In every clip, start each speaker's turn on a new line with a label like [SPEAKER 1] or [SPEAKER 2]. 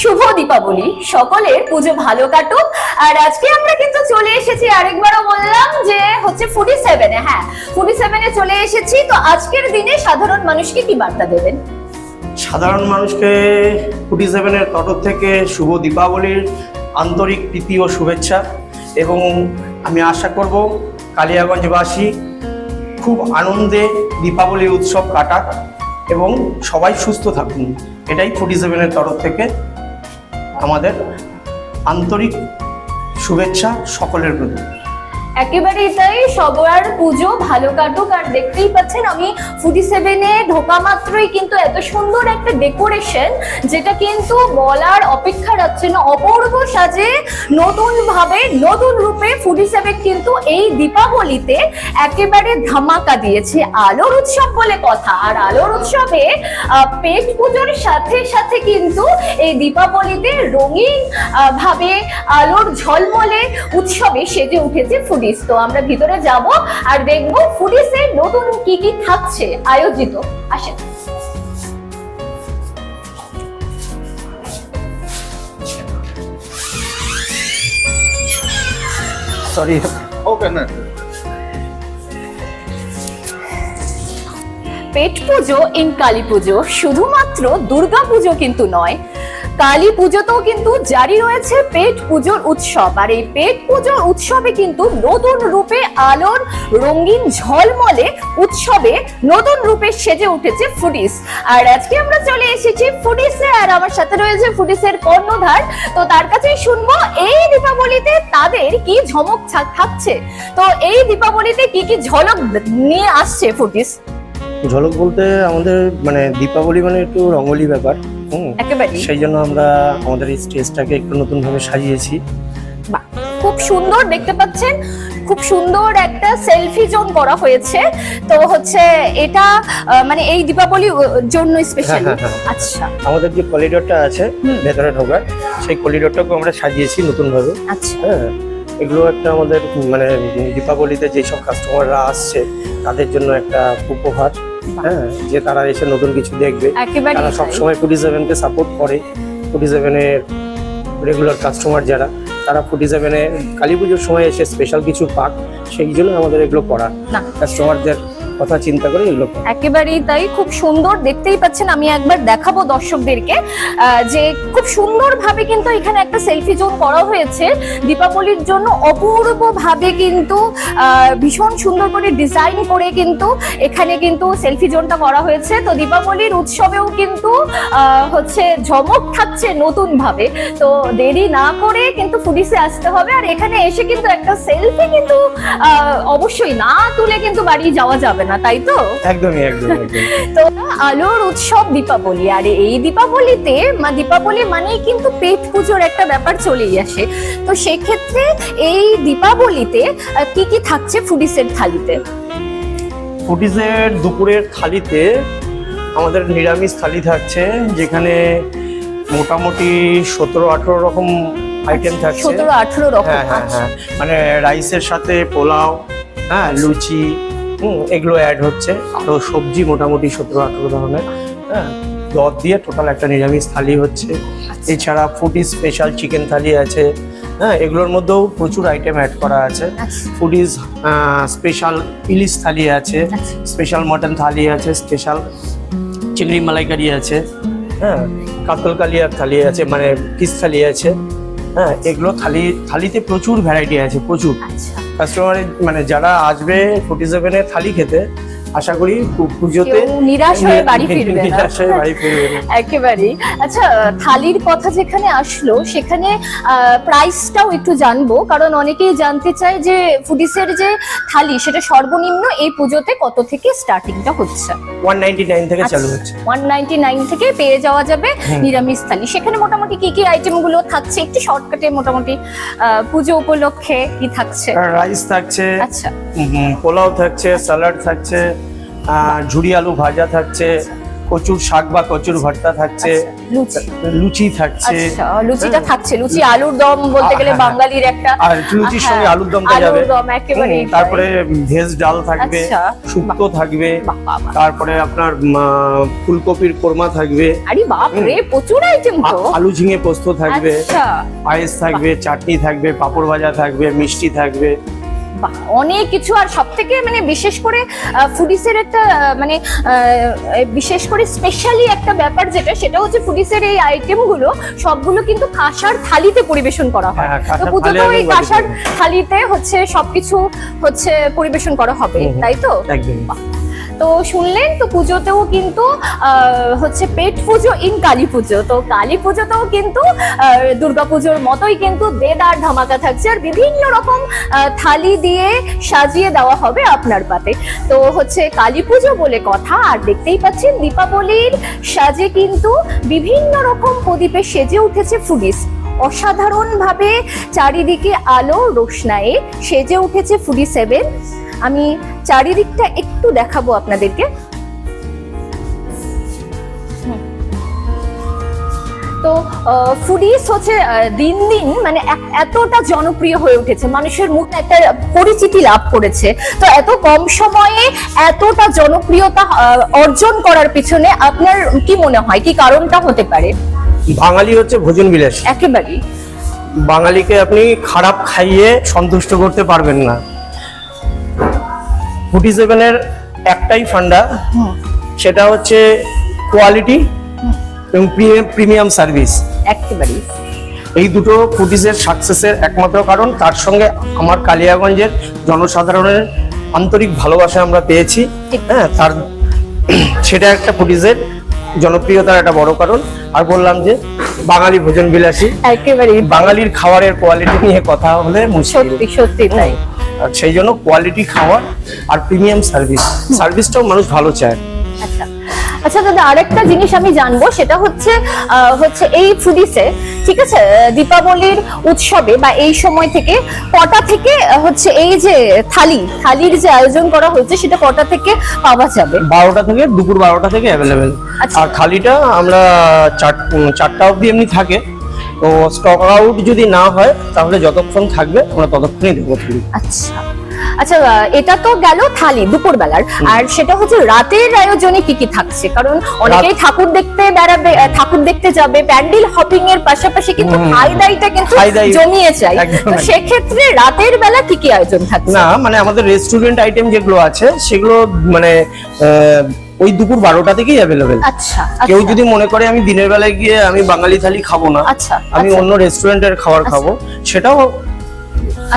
[SPEAKER 1] শুভ দীপাবলি। সকলের পুজো ভালো কাটুক। আর আজকে আমরা কিন্তু চলে এসেছি, আরেকবারও বললাম যে হচ্ছে ফুডি সেভেনে হ্যাঁ ফুডি সেভেনে চলে এসেছি। তো আজকের দিনে সাধারণ মানুষকে কি বার্তা দেবেন?
[SPEAKER 2] সাধারণ মানুষকে ফুটি সেভেনের তরফ থেকে শুভ দীপাবলির আন্তরিক প্রীতি ও শুভেচ্ছা। এবং আমি আশা করব কালিয়াগঞ্জবাসী খুব আনন্দে দীপাবলি উৎসব কাটাক এবং সবাই সুস্থ থাকুন। এটাই ফুটি সেভেনের তরফ থেকে আমাদের আন্তরিক শুভেচ্ছা সকলের প্রতি।
[SPEAKER 1] একেবারেই তাই, সবার পুজো ভালো কাটুক, আর দেখতেই পাচ্ছেন আমি ফুডি সেভেনে ঢোকা মাত্রই কিন্তু এত সুন্দর একটা ডেকোরেশন, যেটা কিন্তু বলার অপেক্ষা রাখছে না অপূর্ব সাজে নতুন ভাবে নতুন রূপে ফুডি সেভেন কিন্তু এই দীপাবলিতে একেবারে ধামাকা দিয়েছে। আলোর উৎসব বলে কথা, আর আলোর উৎসবে পেট পুজোর সাথে সাথে কিন্তু এই দীপাবলিতে রঙিন ভাবে আলোর ঝলমলে উৎসবে সেজে উঠেছে ফুডিস তো আমরা ভিতরে যাব আর দেখব ফুডিসের নতুন কি কি থাকছে আয়োজিত। আসেন।
[SPEAKER 2] সরি
[SPEAKER 3] ওকে না
[SPEAKER 1] পেট পুজো ইন কালী পুজো শুধুমাত্র দুর্গা পুজো কিন্তু নয় কালী পুজোতেও কিন্তু জারি রয়েছে পেট পুজোর উৎসব। আর এই পেট পুজোর উৎসবে কিন্তু নতুন রূপে আলোর রঙিন ঝলমলে উৎসবে নতুন রূপে সেজে উঠেছে ফুডিস আর আজকে আমরা চলে এসেছি ফুডিসে আর আমার সাথে রয়েছে ফুডিসের কর্ণধার। তো তার কাছেই শুনব, এই দীপাবলিতে তাদের কি ঝমক থাকছে? তো এই দীপাবলিতে কি কি ঝলক নিয়ে আসছে ফুডিস
[SPEAKER 2] ঝলক বলতে আমাদের মানে দীপাবলি মানে একটু রঙ্গলি ব্যাপার।
[SPEAKER 1] একেবারে
[SPEAKER 2] সেই জন্য আমরা আমাদের এই স্টেজটাকে একটু নতুনভাবে সাজিয়েছি।
[SPEAKER 1] বাহ, খুব সুন্দর দেখতে পাচ্ছেন খুব সুন্দর একটা সেলফি জোন করা হয়েছে। তো হচ্ছে এটা মানে এই দীপাবলি জন্য স্পেশালি
[SPEAKER 2] হ্যাঁ, হ্যাঁ, হ্যাঁ।
[SPEAKER 1] আচ্ছা।
[SPEAKER 2] আমাদের যে করিডোরটা আছে। ভেতরে ঢোকার সেই করিডোরটাকে আমরা সাজিয়েছি নতুনভাবে।
[SPEAKER 1] আচ্ছা।
[SPEAKER 2] হ্যাঁ। এগুলো একটা আমাদের মানে দীপাবলিতে যেসব কাস্টমাররা আসছে তাদের জন্য একটা উপহার হ্যাঁ যে তারা এসে নতুন কিছু দেখবে। তারা সবসময় ফুটি সেভেনকে সাপোর্ট করে। ফুটি সেভেনের রেগুলার কাস্টমার যারা তারা ফুটি সেভেনে কালী পুজোর সময় এসে স্পেশাল কিছু পাক সেই জন্য আমাদের এগুলো করা। কাস্টমারদের কথা চিন্তা করে এগুলো
[SPEAKER 1] একেবারেই তাই, খুব সুন্দর, দেখতেই পাচ্ছেন, আমি একবার দেখাবো দর্শকদেরকে যে খুব সুন্দর ভাবে কিন্তু এখানে একটা সেলফি জোন করা হয়েছে। দীপাবলির জন্য অপূর্ব ভাবে কিন্তু ভীষণ সুন্দর করে ডিজাইন করে কিন্তু এখানে কিন্তু সেলফি জোনটা করা হয়েছে। তো দীপাবলির উৎসবেও কিন্তু হচ্ছে ঝমক থাকছে নতুন ভাবে তো দেরি না করে কিন্তু ফুডিসে আসতে হবে, আর এখানে এসে কিন্তু একটা সেলফি কিন্তু অবশ্যই না তুলে কিন্তু বাড়ি যাওয়া যাবে না তাই তো?
[SPEAKER 2] একদমই
[SPEAKER 1] তো আলোর উৎসব দীপাবলি আর এই দীপাবলিতে মা দীপাবলি মানেই কিন্তু পেট পুজোর একটা ব্যাপার চলেই আসে। তো সেক্ষেত্রে এই দীপাবলিতে কি কি থাকছে ফুডিসের থালিতে?
[SPEAKER 2] ফুটিজের দুপুরের থালিতে আমাদের নিরামিষ থালি থাকছে যেখানে মোটামুটি সতেরো আঠেরো রকম আইটেম থাকছে।
[SPEAKER 1] সতেরো আঠেরো রকম
[SPEAKER 2] হ্যাঁ হ্যাঁ
[SPEAKER 1] আচ্ছা।
[SPEAKER 2] হ্যাঁ। মানে রাইসের সাথে পোলাও হ্যাঁ লুচি এগুলো অ্যাড হচ্ছে। আরও সবজি মোটামুটি সতেরো আঠেরো ধরনের। হ্যাঁ দর দিয়ে টোটাল একটা নিরামিষ থালি হচ্ছে।
[SPEAKER 1] আচ্ছা।
[SPEAKER 2] এছাড়া ফুডি স্পেশাল চিকেন থালি আছে। হ্যাঁ এগুলোর মধ্যেও প্রচুর আইটেম অ্যাড করা আছে।
[SPEAKER 1] আচ্ছা।
[SPEAKER 2] ফুডিজ স্পেশাল ইলিশ থালি আছে।
[SPEAKER 1] আচ্ছা।
[SPEAKER 2] স্পেশাল মটন থালি আছে স্পেশাল চিংড়ি মালাইকারি আছে। হ্যাঁ কাতল কালিয়ার থালি আছে মানে ফিস থালি আছে। হ্যাঁ এগুলো থালি থালিতে প্রচুর ভ্যারাইটি আছে প্রচুর।
[SPEAKER 1] আচ্ছা।
[SPEAKER 2] কাস্টমারের মানে যারা আসবে ফোর্টি সেভেনের থালি খেতে আশা করি পুজোতে
[SPEAKER 1] নিরাশ হয়ে বাড়ি ফিরবে না।
[SPEAKER 2] নিরাশ হয়ে বাড়ি ফিরবে।
[SPEAKER 1] একেবারেই। আচ্ছা থালির কথা যেখানে আসলো সেখানে প্রাইসটাও একটু জানব কারণ অনেকেই জানতে চায় যে ফুডিসের যে থালি সেটা সর্বনিম্ন এই পুজোতে কত থেকে স্টার্টিংটা হচ্ছে?
[SPEAKER 2] 199 থেকে চালু হচ্ছে।
[SPEAKER 1] ওয়ান নাইনটি নাইন থেকে পেয়ে যাওয়া যাবে নিরামিষ থালি। সেখানে মোটামুটি কি কি আইটেমগুলো থাকছে? একটু শর্টকাটে মোটামুটি পুজো উপলক্ষে কি থাকছে?
[SPEAKER 2] রাইস থাকছে
[SPEAKER 1] আচ্ছা।
[SPEAKER 2] পোলাও থাকছে স্যালাড থাকছে ঝুরি আলু ভাজা থাকছে কচুর শাক বা কচুর ভর্তা থাকছে
[SPEAKER 1] আচ্ছা, লুচি
[SPEAKER 2] থাকছে
[SPEAKER 1] আচ্ছা লুচিটা। থাকছে লুচি আলুর দম বলতে গেলে
[SPEAKER 2] হ্যাঁ।
[SPEAKER 1] বাঙালির একটা
[SPEAKER 2] আর লুচির সঙ্গে
[SPEAKER 1] হ্যাঁ,
[SPEAKER 2] আলুর দমটা যাবে তারপরে ভেজ ডাল থাকবে
[SPEAKER 1] আচ্ছা।
[SPEAKER 2] শুক্তো থাকবে। তারপরে আপনার ফুলকপির কোরমা থাকবে
[SPEAKER 1] আরে বাপ রে প্রচুর আইটেম তো
[SPEAKER 2] আলু ঝিঙে পোস্ত থাকবে পায়েস থাকবে চাটনি থাকবে পাঁপড় ভাজা থাকবে মিষ্টি থাকবে
[SPEAKER 1] বাহ, অনেক কিছু আর সব থেকে মানে বিশেষ করে ফুডিসের একটা মানে বিশেষ করে স্পেশালি একটা ব্যাপার যেটা সেটা হচ্ছে ফুডিসের এই আইটেমগুলো সবগুলো কিন্তু কাঁসার থালিতে পরিবেশন করা হয়।
[SPEAKER 2] হ্যাঁ,
[SPEAKER 1] তো পুজোতেও এই কাঁসার থালিতে হচ্ছে সবকিছু হচ্ছে পরিবেশন করা হবে। তাই তো?
[SPEAKER 2] একদম
[SPEAKER 1] তো শুনলেন, তো পুজোতেও কিন্তু হচ্ছে পেট পুজো ইন কালী পুজো। তো কালী পুজোতেও কিন্তু দুর্গা পুজোর মতোই কিন্তু দেদার ধামাকা থাকছে। আর বিভিন্ন রকম থালি দিয়ে সাজিয়ে দেওয়া হবে আপনার পাতে। তো হচ্ছে কালী পুজো বলে কথা, আর দেখতেই পাচ্ছেন দীপাবলির সাজে কিন্তু বিভিন্ন রকম প্রদীপে সেজে উঠেছে ফুডিস অসাধারণভাবে চারিদিকে আলো রোশনায়ে সেজে উঠেছে ফুডি সেভেন। আমি চারিদিকটা একটু দেখাবো আপনাদেরকে। তো ফুডিস হচ্ছে দিন দিন মানে এতটা জনপ্রিয় হয়ে উঠেছে। মানুষের মুখে একটা পরিচিতি লাভ করেছে। তো এত কম সময়ে এতটা জনপ্রিয়তা অর্জন করার পিছনে আপনার কি মনে হয়? কি কারণটা হতে পারে?
[SPEAKER 2] বাঙালি হচ্ছে ভোজন বিলাস।
[SPEAKER 1] একেবারেই।
[SPEAKER 2] বাঙালিকে আপনি খারাপ খাইয়ে সন্তুষ্ট করতে পারবেন না। ফুটি সেভেনের একটাই ফান্ডা। সেটা হচ্ছে কোয়ালিটি এবং প্রিমিয়াম সার্ভিস।
[SPEAKER 1] একেবারেই।
[SPEAKER 2] এই দুটো ফুটিজের সাকসেসের একমাত্র কারণ তার সঙ্গে আমার কালিয়াগঞ্জের জনসাধারণের আন্তরিক ভালোবাসা আমরা পেয়েছি। হ্যাঁ তার সেটা একটা ফুটিজের জনপ্রিয়তার একটা বড় কারণ। আর বললাম যে বাঙালি ভোজন বিলাসী।
[SPEAKER 1] একেবারেই।
[SPEAKER 2] বাঙালির খাবারের কোয়ালিটি নিয়ে কথা হলে
[SPEAKER 1] সত্যি সত্যি তাই।
[SPEAKER 2] আর সেই জন্য কোয়ালিটি খাবার আর প্রিমিয়াম সার্ভিস সার্ভিসটাও মানুষ ভালো চায়।
[SPEAKER 1] আচ্ছা। আচ্ছা দাদা আরেকটা জিনিস আমি জানব সেটা হচ্ছে হচ্ছে এই ফুডিসে ঠিক আছে দীপাবলির উৎসবে বা এই সময় থেকে কটা থেকে হচ্ছে এই যে থালি থালির যে আয়োজন করা হয়েছে সেটা কটা থেকে পাওয়া যাবে?
[SPEAKER 2] বারোটা থেকে দুপুর বারোটা থেকে অ্যাভেলেবেল
[SPEAKER 1] আচ্ছা।
[SPEAKER 2] আর থালিটা আমরা চার চারটা অবধি এমনি থাকে। তো স্টক আউট যদি না হয় তাহলে যতক্ষণ থাকবে আমরা ততক্ষণই দেবো
[SPEAKER 1] আচ্ছা। আচ্ছা এটা তো গেল থালি দুপুর বেলার আর সেটা হচ্ছে রাতের আয়োজনে কি কি থাকছে? কারণ অনেকেই ঠাকুর দেখতে বেড়াবে ঠাকুর দেখতে যাবে প্যান্ডেল হপিং এর পাশাপাশি কিন্তু। খাই দাইটা কিন্তু জমিয়ে
[SPEAKER 2] একদম,
[SPEAKER 1] তো সেক্ষেত্রে রাতের বেলা কি কি আয়োজন থাকছে?
[SPEAKER 2] না মানে আমাদের রেস্টুরেন্ট আইটেম যেগুলো আছে সেগুলো মানে ওই দুপুর বারোটা থেকেই অ্যাভেলেবেল
[SPEAKER 1] আচ্ছা
[SPEAKER 2] কেউ
[SPEAKER 1] আচ্ছা,
[SPEAKER 2] যদি মনে করে আমি দিনের বেলায় গিয়ে আমি বাঙালি থালি খাব না
[SPEAKER 1] আচ্ছা
[SPEAKER 2] আমি অন্য রেস্টুরেন্টের খাবার খাব সেটাও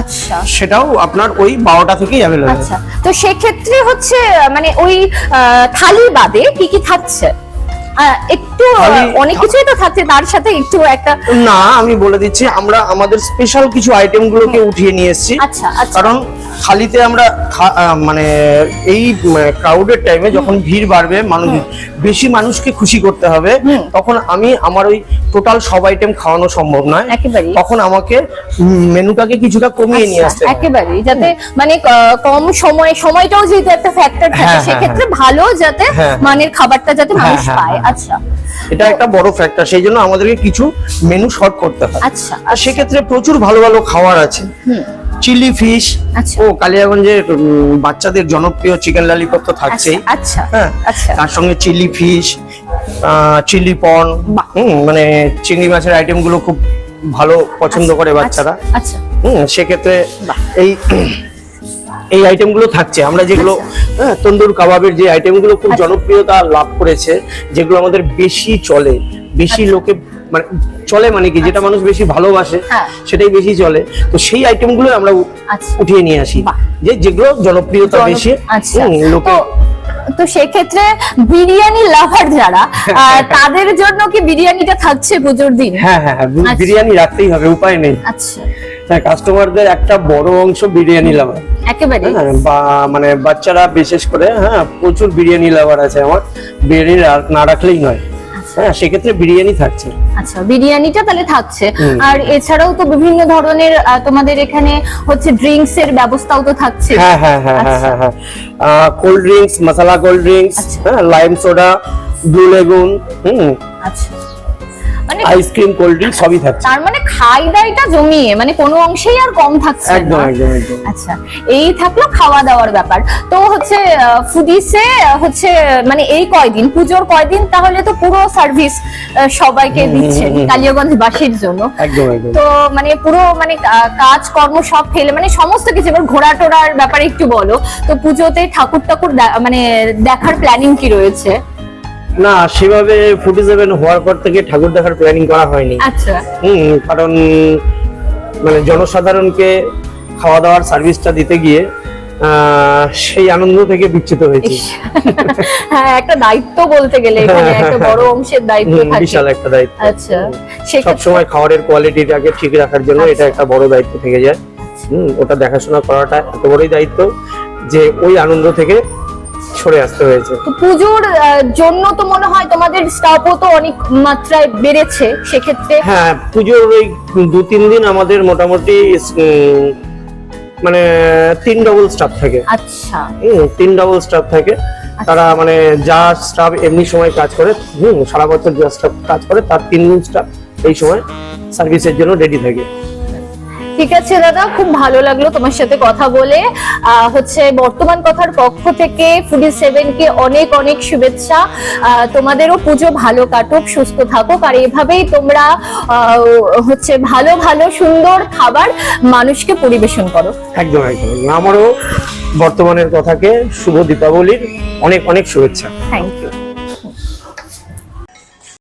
[SPEAKER 1] আচ্ছা।
[SPEAKER 2] সেটাও আপনার ওই বারোটা থেকেই অ্যাভেলেবেল
[SPEAKER 1] আচ্ছা। তো সেক্ষেত্রে হচ্ছে মানে ওই থালি বাদে কি কি থাকছে? একটু অনেক কিছুই তো থাকছে তার সাথে একটু একটা
[SPEAKER 2] না আমি বলে দিচ্ছি আমরা আমাদের স্পেশাল কিছু আইটেম গুলোকে উঠিয়ে নিয়ে এসেছি। কারণ খালিতে আমরা মানে এই ক্রাউডের টাইমে যখন ভিড় বাড়বে মানুষ বেশি মানুষকে খুশি করতে হবে তখন আমি আমার ওই টোটাল সব আইটেম খাওয়ানো সম্ভব নয়।
[SPEAKER 1] একেবারেই।
[SPEAKER 2] তখন আমাকে মেনুটাকে কিছুটা কমিয়ে নিয়ে আসতে
[SPEAKER 1] আচ্ছা,
[SPEAKER 2] হবে।
[SPEAKER 1] একেবারেই যাতে মানে কম সময় সময়টাও যেহেতু একটা ফ্যাক্টর থাকে
[SPEAKER 2] হ্যাঁ, হ্যাঁ,
[SPEAKER 1] সেক্ষেত্রে ভালো যাতে
[SPEAKER 2] হ্যাঁ।
[SPEAKER 1] মানের খাবারটা যাতে
[SPEAKER 2] হ্যাঁ,
[SPEAKER 1] মানুষ
[SPEAKER 2] হ্যাঁ,
[SPEAKER 1] পায়।
[SPEAKER 2] হ্যাঁ।
[SPEAKER 1] আচ্ছা।
[SPEAKER 2] এটা একটা বড় ফ্যাক্টর সেই জন্য আমাদেরকে কিছু মেনু শর্ট করতে হয়।
[SPEAKER 1] আচ্ছা।
[SPEAKER 2] আর সেক্ষেত্রে প্রচুর ভালো ভালো খাবার আছে।
[SPEAKER 1] হুম।
[SPEAKER 2] চিলি ফিশ
[SPEAKER 1] আচ্ছা।
[SPEAKER 2] ও কালিয়াগঞ্জের বাচ্চাদের জনপ্রিয় চিকেন লালিপপ তো থাকছেই।
[SPEAKER 1] আচ্ছা আচ্ছা
[SPEAKER 2] হ্যাঁ
[SPEAKER 1] আচ্ছা।
[SPEAKER 2] তার সঙ্গে চিলি ফিশ চিলি পন হুম মানে চিংড়ি মাছের আইটেমগুলো খুব ভালো পছন্দ করে বাচ্চারা।
[SPEAKER 1] আচ্ছা
[SPEAKER 2] হুম সেক্ষেত্রে এই এই আইটেমগুলো থাকছে। আমরা যেগুলো হ্যাঁ, তন্দুর কাবাবের যে আইটেমগুলো খুব
[SPEAKER 1] আচ্ছা।
[SPEAKER 2] জনপ্রিয়তা লাভ করেছে যেগুলো আমাদের বেশি চলে বেশি
[SPEAKER 1] আচ্ছা।
[SPEAKER 2] লোকে মানে চলে মানে কি যেটা মানুষ বেশি ভালোবাসে
[SPEAKER 1] হ্যাঁ।
[SPEAKER 2] সেটাই বেশি চলে। তো সেই আইটেমগুলো আমরা
[SPEAKER 1] আচ্ছা।
[SPEAKER 2] উঠিয়ে নিয়ে আসি। যে যেগুলো জনপ্রিয়তা
[SPEAKER 1] জন-
[SPEAKER 2] বেশি
[SPEAKER 1] আচ্ছা।
[SPEAKER 2] লোকে
[SPEAKER 1] তো সেক্ষেত্রে বিরিয়ানি লাভার যারা আহ, তাদের জন্য কি বিরিয়ানিটা থাকছে পুজোর দিন?
[SPEAKER 2] হ্যাঁ হ্যাঁ হ্যাঁ,
[SPEAKER 1] আচ্ছা।
[SPEAKER 2] বিরিয়ানি রাখতেই হবে উপায় নেই।
[SPEAKER 1] আচ্ছা।
[SPEAKER 2] হ্যাঁ কাস্টমারদের একটা বড় অংশ বিরিয়ানি লাভার
[SPEAKER 1] একেবারে।
[SPEAKER 2] হ্যাঁ বা মানে বাচ্চারা বিশেষ করে হ্যাঁ প্রচুর বিরিয়ানি লাভার আছে আমার। বিরিয়ানি না রাখলেই নয়। হ্যাঁ সেক্ষেত্রে বিরিয়ানি থাকছে।
[SPEAKER 1] আচ্ছা বিরিয়ানিটা তাহলে থাকছে। আর এছাড়াও তো বিভিন্ন ধরনের তোমাদের এখানে হচ্ছে ড্রিঙ্কস এর ব্যবস্থাও তো থাকছে।
[SPEAKER 2] হ্যাঁ হ্যাঁ হ্যাঁ হ্যাঁ
[SPEAKER 1] আচ্ছা।
[SPEAKER 2] হ্যাঁ cold drinks masala cold drinks
[SPEAKER 1] আচ্ছা।
[SPEAKER 2] হ্যাঁ লাইম সোডা ব্লু লেগুন হুম।
[SPEAKER 1] আচ্ছা। মানে
[SPEAKER 2] আইসক্রিম কোল্ড ড্রিঙ্ক সবই থাকছে।
[SPEAKER 1] তার মানে খাই দাইটা জমিয়ে মানে কোনো অংশেই আর কম থাকছে
[SPEAKER 2] একদম একদম একদম।
[SPEAKER 1] আচ্ছা এই থাকল খাওয়া দাওয়ার ব্যাপার। তো হচ্ছে ফুডিসে হচ্ছে মানে এই কয়দিন পুজোর কয়দিন তাহলে তো পুরো সার্ভিস সবাইকে
[SPEAKER 2] দিচ্ছে
[SPEAKER 1] দিচ্ছেন
[SPEAKER 2] হুম, হুম।
[SPEAKER 1] কালিয়াগঞ্জ বাসীর জন্য।
[SPEAKER 2] একদম একদম।
[SPEAKER 1] তো মানে পুরো মানে কাজ কর্ম সব ফেলে মানে সমস্ত কিছু এবার ঘোরা টোরার ব্যাপারে একটু বলো। তো পুজোতে ঠাকুর ঠাকুর মানে দেখার প্ল্যানিং কি রয়েছে?
[SPEAKER 2] না সেভাবে ফুটি সেভেন হওয়ার পর থেকে ঠাকুর দেখার প্ল্যানিং করা হয়নি।
[SPEAKER 1] আচ্ছা।
[SPEAKER 2] হুম কারণ মানে জনসাধারণকে খাওয়া দাওয়ার সার্ভিসটা দিতে গিয়ে সেই আনন্দ থেকে বিচ্যুত হয়েছি।
[SPEAKER 1] হ্যাঁ একটা দায়িত্ব বলতে গেলে এখানে একটা বড় অংশের দায়িত্ব থাকে।
[SPEAKER 2] বিশাল একটা দায়িত্ব।
[SPEAKER 1] আচ্ছা
[SPEAKER 2] সব সময় খাবারের কোয়ালিটিটাকে ঠিক রাখার জন্য এটা
[SPEAKER 1] আচ্ছা।
[SPEAKER 2] একটা বড় দায়িত্ব থেকে যায়। হুম ওটা দেখাশোনা করাটা এত বড়ই দায়িত্ব যে ওই আনন্দ থেকে সরে আসতে হয়েছে।
[SPEAKER 1] পুজোর জন্য তো মনে হয় তোমাদের স্টাফও তো অনেক মাত্রায় বেড়েছে সেক্ষেত্রে
[SPEAKER 2] হ্যাঁ পুজোর ওই দু তিন দিন আমাদের মোটামুটি মানে তিন ডবল স্টাফ থাকে।
[SPEAKER 1] আচ্ছা।
[SPEAKER 2] তিন ডবল স্টাফ থাকে। তারা মানে যা স্টাফ এমনি সময় কাজ করে হুম সারা বছর যা স্টাফ কাজ করে তার তিন গুণ স্টাফ এই সময় সার্ভিসের জন্য রেডি থাকে।
[SPEAKER 1] ঠিক আছে দাদা। খুব ভালো লাগল তোমার সাথে কথা বলে। হচ্ছে বর্তমান কথার পক্ষ থেকে ফুডি সেভেন কে অনেক অনেক শুভেচ্ছা। তোমাদেরও পুজো ভালো কাটুক সুস্থ থাকুক। আর এভাবেই তোমরা হচ্ছে ভালো ভালো সুন্দর খাবার মানুষকে পরিবেশন করো।
[SPEAKER 2] একদম একদম। আমারও বর্তমানের কথাকে শুভ দীপাবলির অনেক অনেক শুভেচ্ছা।
[SPEAKER 1] Thank you